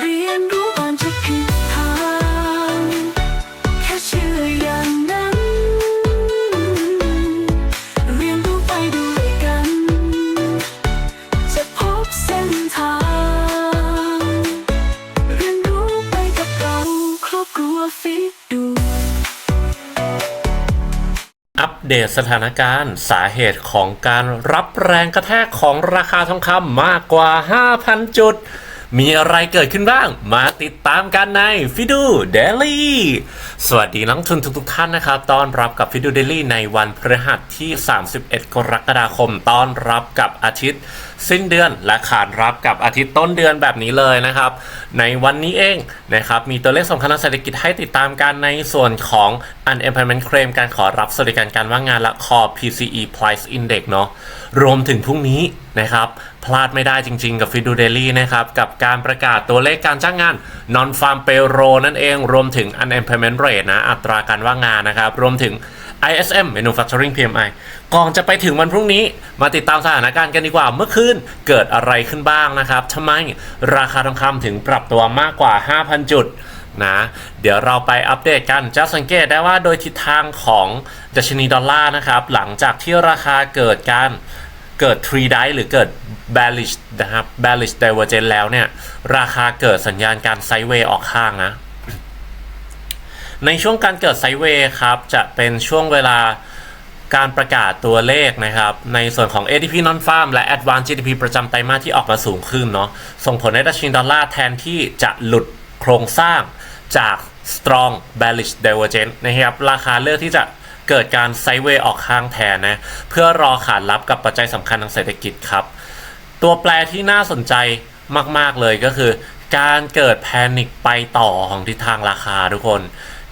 เรียนรู้ก่อนจะผิดทางแค่เชื่ออย่างนั้น เรียนรู้ไปด้วยกัน จะพบเส้นทาง เรียนรู้ไปกับเราครอบครัวฟิตดู อัปเดตสถานการณ์สาเหตุของการรับแรงกระแทกของราคาทองคำมากกว่า 5,000 จุด มีอะไรเกิดขึ้นบ้าง มาติดตามกันในฟิดูเดลี่สวัสดีนักทุนทุกๆท่านนะครับ ต้อนรับกับฟิดูเดลี่ในวันพฤหัสที่ 31 กรกฎาคม ต้อนรับกับอาทิตย์ สิ้นเดือนและขานรับกับอาทิตย์ต้นเดือนแบบนี้เลยนะครับ ในวันนี้เองนะครับ มีตัวเลขสำคัญทางเศรษฐกิจให้ติดตามกันในส่วนของ unemployment claim การขอรับสวัสดิการการว่างงานและ core PCE price index เนาะรวมถึงพรุ่งนี้ นะครับ พลาดไม่ได้จริง ๆ กับฟิดูเดลี่นะครับ กับการประกาศตัวเลขการจ้างงาน non farm payroll นั่นเอง รวมถึง unemployment rate นะ อัตราการว่างงานนะครับ รวมถึง ISM Manufacturing PMI ก่อนจะไปถึงวันพรุ่งนี้มาติดตามสถานการณ์กันดีกว่า เมื่อคืนเกิดอะไรขึ้นบ้างนะครับทำไมราคาทองคำถึงปรับตัวมากกว่า 5,000 จุดนะเดี๋ยวเราไปอัปเดตกันจะสังเกตได้ว่าโดยทิศทางของดัชนีดอลลาร์นะครับ หลังจากที่ราคาเกิดการ เกิด3 d i หรือเกิด bearish นะครับ bearish divergence แล้วเนี่ย ราคาเกิดสัญญาณการไซด์เวย์ออกข้างนะ ในช่วงการเกิดไซด์เวย์ครับ จะเป็นช่วงเวลาการประกาศตัวเลขนะครับ ในส่วนของ ADP non farm และ Advanced GDP ประจำไตรมาสที่ออกมาสูงขึ้นเนาะส่งผลให้ดัชนีดอลลาร์แทนที่จะหลุดโครงสร้างจาก strong bearish divergence นะครับ ราคาเลือกที่จะ เกิดการไซด์เวย์ออกข้างแทนนะเพื่อรอขานรับกับปัจจัยสำคัญทางเศรษฐกิจครับ ตัวแปรที่น่าสนใจมาก ๆ เลยก็คือ การเกิดแพนิคไปต่อของทิศทางราคาทุกคน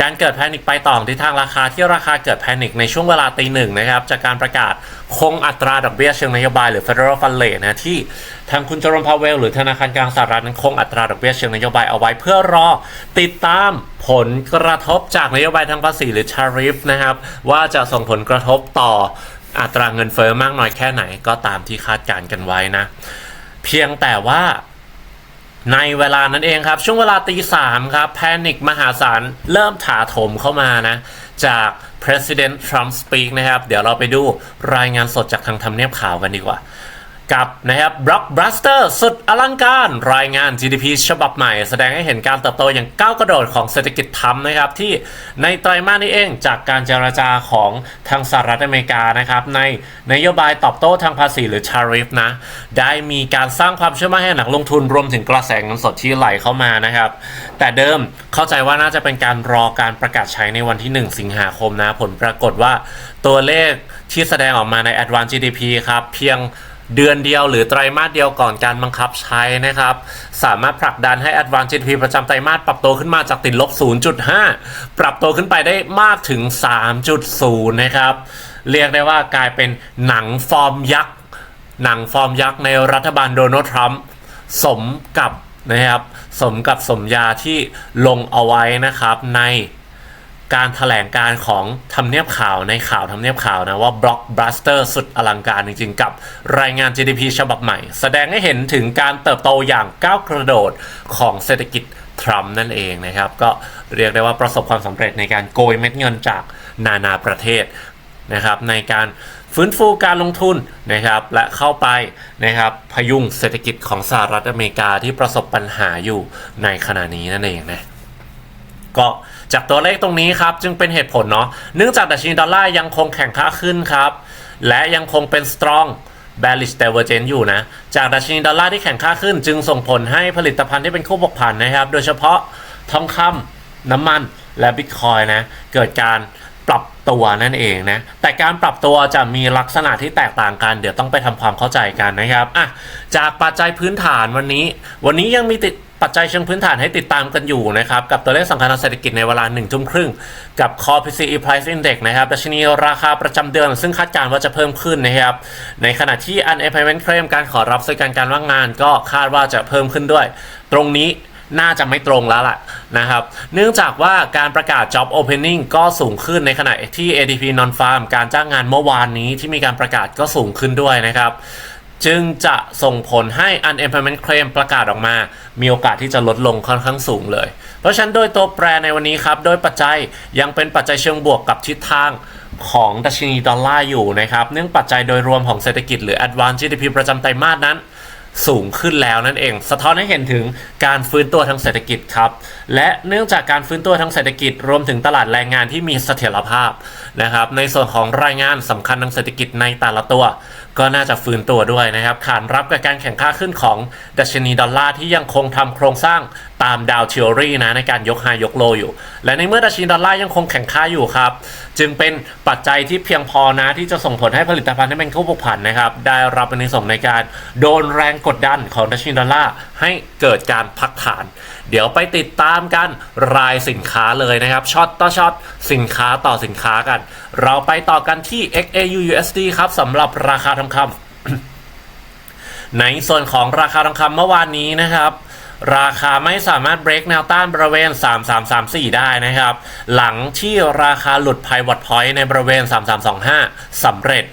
การเกิดแพนิคไปต่อของทิศทางราคาที่ราคาเกิดแพนิคในช่วงเวลาตีหนึ่งนะครับจากการประกาศคงอัตราดอกเบี้ยเชิงนโยบายหรือ Federal Fund Rate นะที่ทางคุณจอร์นพาวเวล หรือธนาคารกลางสหรัฐนั้นคงอัตราดอกเบี้ยเชิงนโยบายเอาไว้เพื่อรอติดตามผลกระทบจากนโยบายทางภาษีหรือ tariff นะครับว่าจะส่งผลกระทบต่ออัตราเงินเฟ้อมากน้อยแค่ไหนก็ตามที่คาดการณ์กันไว้นะ เพียงแต่ว่า ในเวลานั้นเองครับ ช่วงเวลาตีสามครับแพนิคมหาศาลเริ่มถาโถมเข้ามานะ จาก President Trump speak นะครับ เดี๋ยวเราไปดูรายงานสดจากทางทำเนียบข่าวกันดีกว่า กับนะครับ Blockbuster สุดอลังการ รายงาน GDP ฉบับใหม่ แสดงให้เห็นการเติบโตอย่างก้าวกระโดดของเศรษฐกิจทำนะครับ ที่ในไตรมาสนี้เองจากการเจรจาของทางสหรัฐอเมริกานะครับ ในนโยบายตอบโต้ทางภาษีหรือ tariff นะ ได้มีการสร้างความเชื่อมั่นให้นักลงทุนรวมถึงกระแสเงินสดที่ไหลเข้ามานะครับ แต่เดิมเข้าใจว่าน่าจะเป็นการรอการประกาศใช้ในวันที่ 1 สิงหาคมนะผลปรากฏว่าตัวเลขที่แสดงออกมาใน Advanced GDP ครับเพียง เดือนเดียวหรือไตรมาสเดียวก่อนการบังคับใช้นะครับ สามารถผลักดันให้ Advanced GDP ประจำไตรมาสปรับตัวขึ้นมาจากติดลบ 0.5 ปรับตัวขึ้นไปได้มากถึง 3.0 นะครับ เรียกได้ว่ากลายเป็นหนังฟอร์มยักษ์ หนังฟอร์มยักษ์ในรัฐบาลโดนัลด์ทรัมป์สมกับนะครับ สมกับสมยาที่ลงเอาไว้นะครับใน การถแถลงการของทำเนียบข่าวในข่าวทำเนียบข่าวนะว่า Blockbuster สุดอลังการจริงๆ กับรายงาน GDP ฉบับใหม่ แสดงให้เห็นถึงการเติบโตอย่างก้าวกระโดดของเศรษฐกิจทรัมป์นั่นเองนะครับ ก็เรียกได้ว่าประสบความสำเร็จในการโกยเม็ดเงินจากนานาประเทศนะครับในการฟื้นฟูการลงทุนนะครับและเข้าไปนะครับพยุงเศรษฐกิจของสหรัฐอเมริกาที่ประสบปัญหาอยู่ในขณะนี้นั่นเองนะก็ จากตัวเลขตรงนี้ครับจึงเป็นเหตุผลเนาะเนื่องจากดัชนีดอลลาร์ยังคงแข่งค่าขึ้นครับ และยังคงเป็น strong bearish divergence อยู่นะ จากดัชนีดอลลาร์ที่แข่งค่าขึ้น จึงส่งผลให้ผลิตภัณฑ์ที่เป็นคู่บกผันนะครับ โดยเฉพาะทองคำน้ำมันและบิตคอยนะ เกิดการปรับตัวนั่นเองนะ แต่การปรับตัวจะมีลักษณะที่แตกต่างกัน เดี๋ยวต้องไปทำความเข้าใจกันนะครับอะจากปัจจัยพื้นฐานวันนี้ วันนี้ยังมีติด ปัจจัยเชิงพื้นฐานให้ติดตามกันอยู่นะครับ กับตัวเลขสำคัญทางเศรษฐกิจในเวลา1ทุ่มครึ่ง กับ Core PCE Price Index นะครับดัชนีราคาประจำเดือน ซึ่งคาดการณ์ว่าจะเพิ่มขึ้นนะครับ ในขณะที่ Unemployment Claim การขอรับสวัสดิการการว่างงาน ก็คาดว่าจะเพิ่มขึ้นด้วย ตรงนี้น่าจะไม่ตรงแล้วล่ะนะครับ เนื่องจากว่าการประกาศ Job Opening ก็สูงขึ้นในขณะที่ ADP Non Farm การจ้างงานเมื่อวานนี้ที่มีการประกาศก็สูงขึ้นด้วยนะครับ จึงจะส่งผลให้ unemployment claim ประกาศออกมา มีโอกาสที่จะลดลงค่อนข้างสูงเลย เพราะฉะนั้นโดยตัวแปรในวันนี้ครับ โดยปัจจัยยังเป็นปัจจัยเชิงบวกกับทิศทางของดัชนีดอลลาร์อยู่นะครับ เนื่องปัจจัยโดยรวมของเศรษฐกิจหรือ advanced GDP ประจำไตรมาสนั้น สูงขึ้นแล้วนั่นเอง สะท้อนให้เห็นถึงการฟื้นตัวทางเศรษฐกิจครับ และเนื่องจากการฟื้นตัวทางเศรษฐกิจ รวมถึงตลาดแรงงานที่มีเสถียรภาพนะครับ ในส่วนของรายงานสำคัญทางเศรษฐกิจในแต่ละตัว ก็น่าจะฟื้นตัวด้วยนะครับขานรับกับการแข่งข้าขึ้นของดัชนีดอลลาร์ที่ยังคงทำโครงสร้าง ตามดาวเทอรี่นะในการยกไฮยกโลอยู่ และในเมื่อดัชนีดอลลาร์ยังคงแข่งข้าอยู่ครับ จึงเป็นปัจจัยที่เพียงพอนะที่จะส่งผลให้ผลิตภัณฑ์ที่เป็นข้าวผกผันนะครับ ได้รับอันนี้ส่งในการโดนแรงกดดันของดัชนีดอลลาร์ให้เกิดการพักฐาน เดี๋ยวไปติดตามกันรายสินค้าเลยนะครับช็อตต่อช็อตสินค้าต่อสินค้ากัน เราไปต่อกันที่ XAU USD ครับสำหรับราคาทองคำในส่วนของราคาทองคำเมื่อวานนี้นะครับ ราคาไม่สามารถเบรกแนวต้านบริเวณ 3334 ได้นะครับ หลังที่ราคาหลุด Pivot Point ในบริเวณ 3325สำเร็จ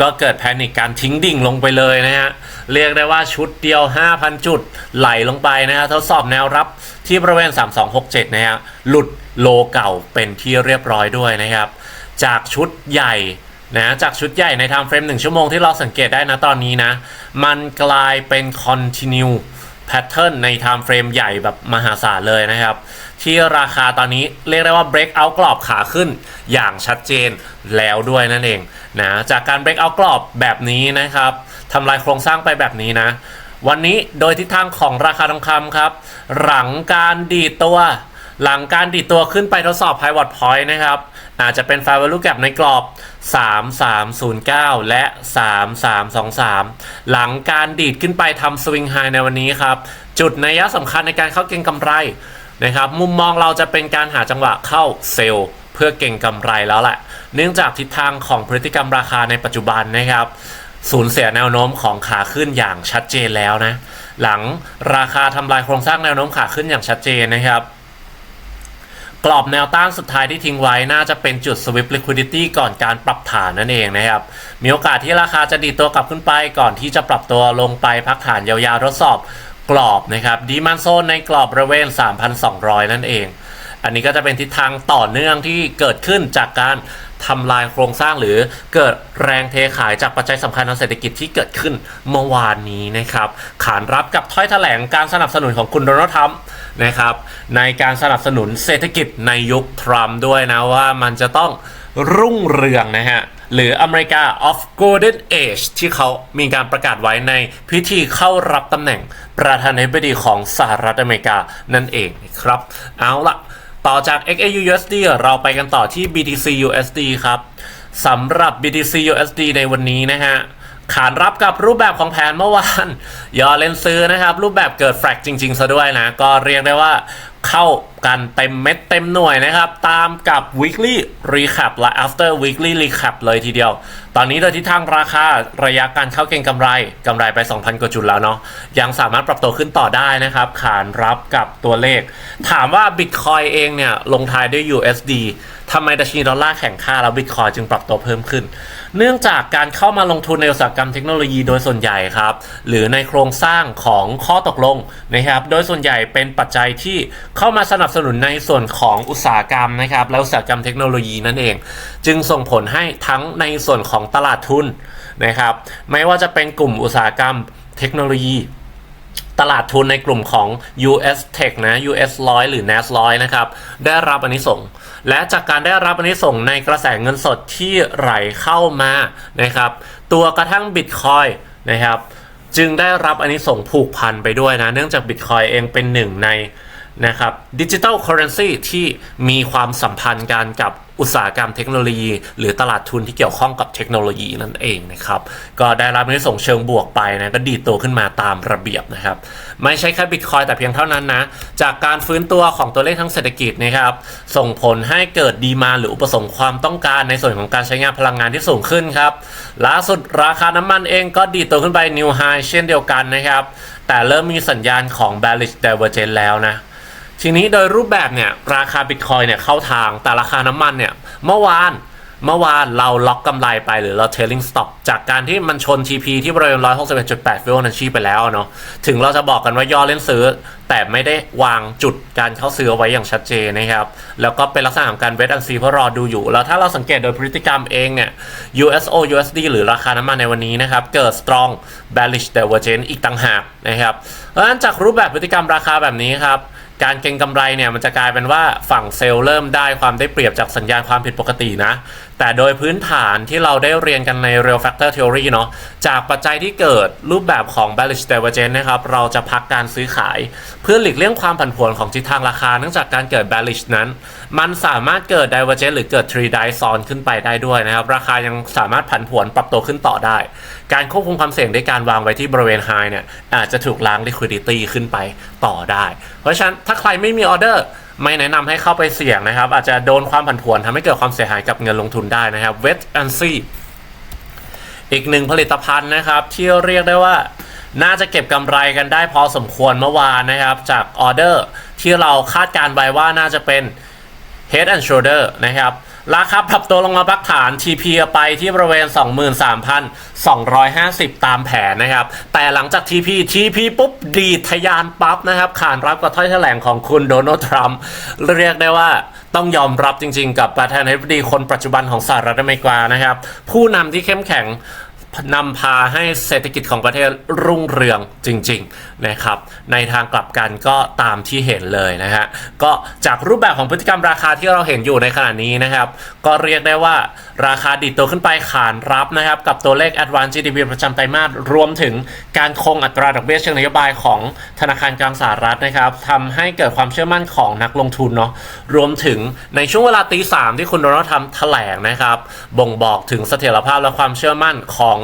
ก็เกิดแพนิคการทิ้งดิ่งลงไปเลยนะฮะ เรียกได้ว่าชุดเดียว 5,000 จุดไหลลงไปนะฮะทดสอบแนวรับที่บริเวณ 3267 นะฮะ หลุดโลเก่าเป็นที่เรียบร้อยด้วยนะครับ จากชุดใหญ่นะจากชุดใหญ่ในทม์เฟรม 1 ชั่วโมงที่เราสังเกตได้นะตอนนี้นะ มันกลายเป็นคอนติเนีย แพทเทิร์นในไทม์เฟรมใหญ่แบบมหาศาลเลยนะครับ ที่ราคาตอนนี้เรียกได้ว่า break out กรอบขาขึ้นอย่างชัดเจนแล้วด้วยนั่นเองนะจากการ break out กรอบแบบนี้นะครับทำลายโครงสร้างไปแบบนี้นะ วันนี้โดยทิศทางของราคาทองคำครับ หลังการดีตัว หลังการดีดตัวขึ้นไปทดสอบ pivot point นะครับ อาจจะเป็น fair value gap ในกรอบ 3309 และ 3323 หลังการดีดขึ้นไปทำ swing high ในวันนี้ครับ จุดนัยสำคัญในการเข้าเก็งกำไรนะครับ มุมมองเราจะเป็นการหาจังหวะเข้าเซลล์เพื่อเก็งกำไรแล้วแหละ เนื่องจากทิศทางของพฤติกรรมราคาในปัจจุบันนะครับสูญเสียแนวโน้มของขาขึ้นอย่างชัดเจนแล้วนะ หลังราคาทำลายโครงสร้างแนวโน้มขาขึ้นอย่างชัดเจนนะครับ กรอบแนวต้านสุดท้ายที่ทิ้งไว้น่าจะเป็นจุด swift liquidity ก่อนการปรับฐานนั่นเองนะครับ มีโอกาสที่ราคาจะดีตัวกลับขึ้นไปก่อนที่จะปรับตัวลงไปพักฐานยาวๆทดสอบกรอบนะครับดีมันโซนในกรอบบริเวณ 3,200 นั่นเอง อันนี้ก็จะเป็นทิศทางต่อเนื่องที่เกิดขึ้นจากการ ทำลายโครงสร้างหรือเกิดแรงเทขายจากปัจจัยสำคัญทางเศรษฐกิจที่เกิดขึ้นเมื่อวานนี้นะครับ ขานรับกับถ้อยแถลงการสนับสนุนของคุณโดนัลด์ทรัมป์นะครับในการสนับสนุนเศรษฐกิจในยุคทรัมป์ด้วยนะว่ามันจะต้องรุ่งเรืองนะฮะหรืออเมริกา of Golden Age ที่เขามีการประกาศไว้ในพิธีเข้ารับตำแหน่งประธานาธิบดีของสหรัฐอเมริกานั่นเองครับ เอาละ ต่อจาก XAU USD เราไปกันต่อที่ BTC USD ครับสำหรับ BTC USD ในวันนี้นะฮะขานรับกับรูปแบบของแผนเมื่อวานย่อเล่นซื้อนะครับ รูปแบบเกิดแฟลกจริง ๆ ซะด้วยนะ ก็เรียกได้ว่าเข้า กันเต็มเม็ดเต็มหน่วยนะครับ ตามกับ weekly recap และ after weekly recap เลยทีเดียว ตอนนี้โดยทิศทางราคาระยะการเข้าเก็งกำไรกำไรไป 2,000 กว่าจุดแล้วเนาะยังสามารถปรับตัวขึ้นต่อได้นะครับ ขานรับกับตัวเลข ถามว่า Bitcoin เองเนี่ยลงท้ายด้วย USD ทำไมดัชนีดอลลาร์แข่งค่าแล้ว Bitcoin จึงปรับตัวเพิ่มขึ้น เนื่องจากการเข้ามาลงทุนในอุตสาหกรรมเทคโนโลยีโดยส่วนใหญ่ครับ หรือในโครงสร้างของข้อตกลงนะครับ โดยส่วนใหญ่เป็นปัจจัยที่เข้ามาสนับสนุนในส่วนของอุตสาหกรรมนะครับ และอุตสาหกรรมเทคโนโลยีนั่นเอง จึงส่งผลให้ทั้งในส่วนของตลาดทุนนะครับ ไม่ว่าจะเป็นกลุ่มอุตสาหกรรมเทคโนโลยีตลาดทุนในกลุ่มของ US Tech นะ US 100 หรือ NAS 100 นะครับ ได้รับอันนี้ส่ง และจากการได้รับอันนี้ส่งในกระแสเงินสดที่ไหลเข้ามานะครับ ตัวกระทั่ง Bitcoin นะครับ จึงได้รับอันนี้ส่งผูกพันไปด้วยนะ เนื่องจาก Bitcoin เองเป็นหนึ่งใน นะครับดิจิ t a ลเคอร์เรนซีที่มีความสัมพันธ์กันกับอุตสาหกรรมเทคโนโลยี หรือตลาดทุนที่เกี่ยวข้องกับเทคโนโลยีนั่นเองนะครับ ก็ได้รับในส่งเชิงบวกไปนะก็ดีตัวขึ้นมาตามระเบียบนะครับ ไม่ใช่แค่บิตคอยแต่เพียงเท่านั้นนะ จากการฟื้นตัวของตัวเลขทั้งเศรษฐกิจนะครับ ส่งผลให้เกิดดีมาหรืออุปสงค์ความต้องการในส่วนของการใช้งานพลังงานที่สูงขึ้นครับล่าสุดราคาน้ำมันเองก็ดีตัวขึ้นไปนิวไฮเช่นเดียวกันนะครับแต่เริ่มมีสัญญาณของ bearish divergence แล้วนะ ทีนี้โดยรูปแบบเนี่ยราคาบิตคอยเนี่ยเข้าทางแต่ราคาน้ำมันเนี่ยเมื่อวานเมื่อวานเราล็อกกำไรไปหรือเรา trailing stop จากการที่มันชน TP ที่บริเวณ 161.8 ฟิโบนัชชีไปแล้วเนาะถึงเราจะบอกกันว่าย่อเล่นซื้อ แต่ไม่ได้วางจุดการเข้าซื้อไว้อย่างชัดเจนนะครับ แล้วก็เป็นลักษณะของการเวทอันซีเพื่อรอดูอยู่ แล้วถ้าเราสังเกตโดยพฤติกรรมเองเนี่ย USO USD หรือราคาน้ำมันในวันนี้นะครับ เกิด strong bearish divergence อีกต่างหากนะครับเพราะฉะนั้นจากรูปแบบพฤติกรรมราคาแบบนี้ครับ การเก็งกำไรเนี่ยมันจะกลายเป็นว่าฝั่งเซลล์เริ่มได้ความได้เปรียบจากสัญญาณความผิดปกตินะแต่โดยพื้นฐานที่เราได้เรียนกันใน real factor theory เนาะจากปัจจัยที่เกิดรูปแบบของ bearish divergence นะครับ เราจะพักการซื้อขาย เพื่อหลีกเลี่ยงความผันผวนของทิศทางราคา เนื่องจากการเกิด bearish นั้น มันสามารถเกิด divergence หรือเกิด Three dive ซ้อนขึ้นไปได้ด้วยนะครับ ราคายังสามารถผันผวนปรับตัวขึ้นต่อได้ การควบคุมความเสี่ยงด้วยการวางไว้ที่บริเวณ high เนี่ยอาจจะถูกล้าง liquidity ขึ้นไปต่อได้ เพราะฉะนั้นถ้าใครไม่มีออเดอร์ ไม่แนะนำให้เข้าไปเสี่ยงนะครับ อาจจะโดนความผันผวนทำให้เกิดความเสียหายกับเงินลงทุนได้นะครับ wet and see อีกหนึ่งผลิตภัณฑ์นะครับ ที่เรียกได้ว่า น่าจะเก็บกำไรกันได้พอสมควรเมื่อวานนะครับ จากออเดอร์ที่เราคาดการไว้ว่าน่าจะเป็น Head and Shoulder นะครับ ราคาปรับตัวลงมาพักฐาน TP ไปที่บริเวณ 23,250 ตามแผนนะครับ แต่หลังจาก TP TP ปุ๊บ ดีทะยานปั๊บนะครับ ขานรับกับถ้อยแถลงของคุณโดนัลด์ทรัมป์เรียกได้ว่าต้องยอมรับจริงๆ กับประธานาธิบดีคนปัจจุบันของสหรัฐอเมริกานะครับ ผู้นำที่เข้มแข็ง นำพาให้เศรษฐกิจของประเทศรุ่งเรืองจริงๆนะครับ ในทางกลับกันก็ตามที่เห็นเลยนะฮะก็จากรูปแบบของพฤติกรรมราคาที่เราเห็นอยู่ในขณะนี้นะครับ ก็เรียกได้ว่าราคาดิดตัวขึ้นไปขานรับนะครับ กับตัวเลข Advanced GDP ประจำไตรมาสรวมถึงการคงอัตราดอกเบี้ยเชิงนโยบายของธนาคารกลางสหรัฐนะครับทำให้เกิดความเชื่อมั่นของนักลงทุนเนาะรวมถึงในช่วงเวลาตีสามที่คุณโดนัลด์ทรัมป์แถลงนะครับ บ่งบอกถึงเสถียรภาพและความเชื่อมั่นของ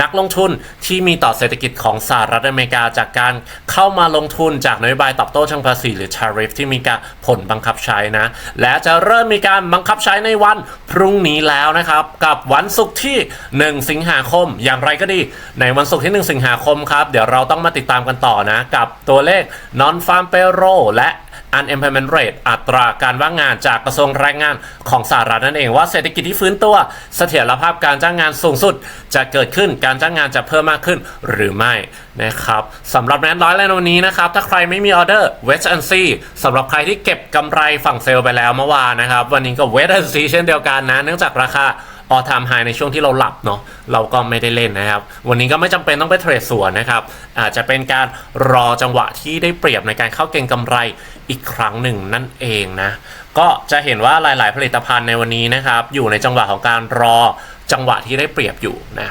นักลงทุนที่มีต่อเศรษฐกิจของสหรัฐอเมริกาจากการเข้ามาลงทุนจากนโยบายตอบโต้ชิงภาษีหรือ tariff ที่มีการผลบังคับใช้นะ และจะเริ่มมีการบังคับใช้ในวันพรุ่งนี้แล้วนะครับ กับวันศุกร์ที่ 1 สิงหาคม อย่างไรก็ดี ในวันศุกร์ที่ 1 สิงหาคมครับ เดี๋ยวเราต้องมาติดตามกันต่อนะ กับตัวเลข non farm payroll และ unemployment rate อัตราการว่างงานจากกระทรวงแรงงานของสหรัฐนั่นเองว่าเศรษฐกิจที่ฟื้นตัวเสถียรภาพการจ้างงานสูงสุด จะเกิดขึ้นการจ้างงานจะเพิ่มมากขึ้นหรือไม่นะครับสำหรับแนทร้อยแลนด์วันนี้นะครับ ถ้าใครไม่มีออเดอร์ wait and see สำหรับใครที่เก็บกำไรฝั่งเซลล์ไปแล้วเมื่อวานนะครับ วันนี้ก็ wait and see เช่นเดียวกันนะ เนื่องจากราคา ออทามไฮในช่วงที่เราหลับเนาะเราก็ไม่ได้เล่นนะครับ วันนี้ก็ไม่จำเป็นต้องไปเทรดสวนนะครับอาจจะเป็นการรอจังหวะที่ได้เปรียบในการเข้าเก็งกำไรอีกครั้งหนึ่งนั่นเองนะก็จะเห็นว่าหลาย ๆ ผลิตภัณฑ์ในวันนี้นะครับอยู่ในจังหวะของการรอจังหวะที่ได้เปรียบอยู่นะ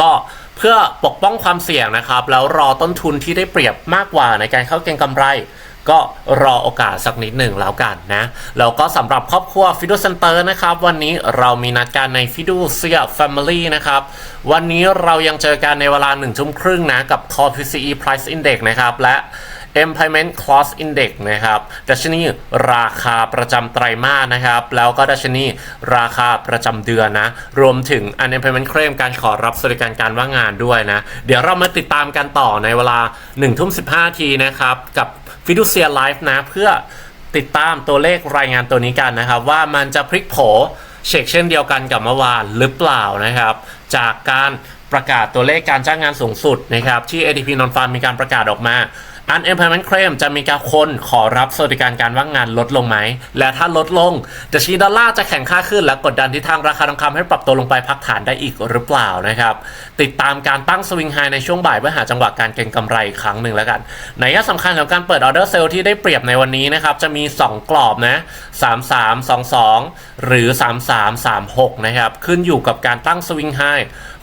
ก็เพื่อปกป้องความเสี่ยงนะครับ แล้วรอต้นทุนที่ได้เปรียบมากกว่าในการเข้าเก็งกำไร ก็รอโอกาสสักนิดหนึ่งแล้วกันนะแล้วก็สำหรับครอบครัวฟิ d ูเซนเตอร์นะครับ วันนี้เรามีนัดกันในฟิ d ูเซียแฟมิลี่นะครับ วันนี้เรายังเจอกันในเวลา1ทุ่มครึ่งนะ กับ Core PCE Price Index นะครับ และ Employment Cost Index นะครับ ดัชนีราคาประจำไตรมาสนะครับ แล้วก็ดัชนีราคาประจำเดือนนะ รวมถึง Unemployment Claim การขอรับสวัสดิการการว่างงานด้วยนะ เดี๋ยวเรามาติดตามกันต่อในเวลา1ทุ่ม15ทีนะครับ กับ ฟิดูเซียไลฟ์นะเพื่อติดตามตัวเลขรายงานตัวนี้กันนะครับ ว่ามันจะพลิกโผเชกเช่นเดียวกันกับเมื่อวานหรือเปล่านะครับ จากการประกาศตัวเลขการจ้างงานสูงสุดนะครับที่ ADP Non Farm มีการประกาศออกมา Unemployment Claim จะมีการคนขอรับสวัสดิการการว่างงานลดลงไหม และถ้าลดลงดัชนีดอลลาร์จะแข็งค่าขึ้น และกดดันทิศทางราคาทองคำให้ปรับตัวลงไปพักฐานได้อีกหรือเปล่านะครับ ติดตามการตั้งสวิงไฮในช่วงบ่ายเพื่อหาจังหวะการเก็งกำไรอีกครั้งหนึ่งแล้วกันในยะสำคัญของการเปิดออเดอร์เซลล์ที่ได้เปรียบในวันนี้นะครับจะมี 2 กรอบนะ3322 หรือ 3336 นะครับขึ้นอยู่กับการตั้งสวิงไฮ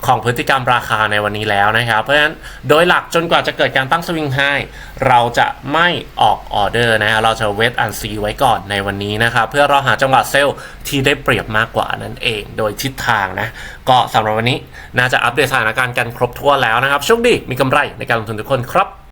ของพฤติกรรมราคาในวันนี้แล้วนะครับ เพราะฉะนั้นโดยหลักจนกว่าจะเกิดการตั้งสวิงไฮเราจะไม่ออกออเดอร์นะฮะเราจะเวทอันซีไว้ก่อนในวันนี้นะครับ เพื่อเราหาจังหวะเซลล์ที่ได้เปรียบมากกว่านั่นเอง โดยทิศทางนะ ก็สำหรับวันนี้น่าจะอัปเดตสถานการณ์กันครบทั่วแล้วนะครับโชคดีมีกำไรในการลงทุนทุกคนครับ